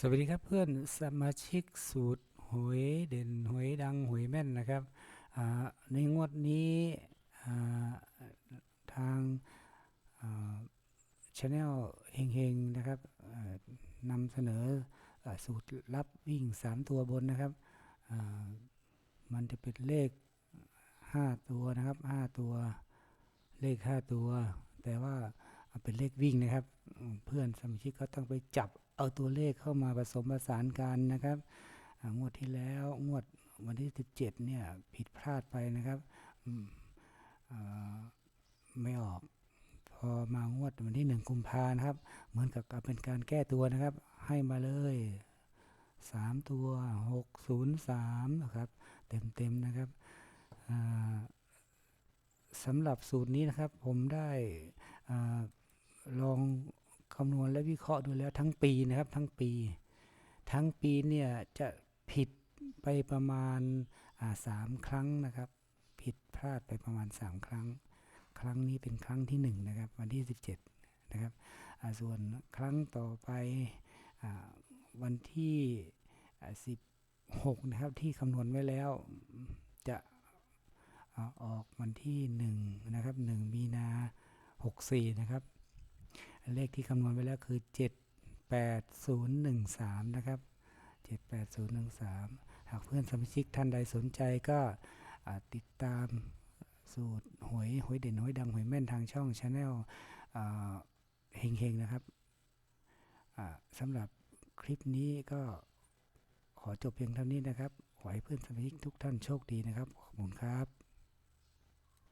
สวัสดีครับเพื่อนสมาชิกสูตรหวยเด่นหวยดังหวยแม่นนะครับในงวดนี้ทางช anel เฮงๆนะครับนำเสนออสูตรลับวิ่ง 3 ตัวบนนะครับมันจะเป็นเลข 5 ตัวนะครับ 5 ตัวเลข 5 ตัว แต่ว่าเป็นเลขวิ่งนะครับ เพื่อนสมาชิกก็ต้องไปจับ เอาตัวเลขเข้ามาผสมผสานกันนะครับงวดที่แล้วงวดวันที่ 17เนี่ยผิดพลาดไปนะครับไม่ออกพอมางวดวันที่1กุมภานะครับ เหมือนกับเป็นการแก้ตัวนะครับ ให้มาเลย3ตัว603นะครับเต็มๆนะครับสำหรับสูตรนี้นะครับผมได้อลอง คำนวณและวิเคราะห์ดูแล้วทั้งปีนะครับทั้งปี ทั้งปีเนี่ยจะผิดไปประมาณสามครั้งนะครับ ผิดพลาดไปประมาณ 3 ครั้ง ครั้งนี้เป็นครั้งที่ 1 นะครับ วันที่ 17 นะครับส่วนครั้งต่อไปอวันที่ 16 นะครับ ที่คำนวณไว้แล้วจะอออกวันที่ 1 นะครับ 1 มีนา 64 นะครับ เลขที่คำนวณไว้แล้วคือ 78013 นะครับ 78013 หากเพื่อนสมาชิกท่านใดสนใจก็ติดตามสูตรหวยหวยเด่นหวยดังหวยแม่นทางช่องชาแนลเฮงๆ นะครับสำหรับคลิปนี้ก็ขอจบเพียงเท่านี้นะครับ ขอให้เพื่อนสมาชิกทุกท่านโชคดีนะครับ ขอบคุณครับ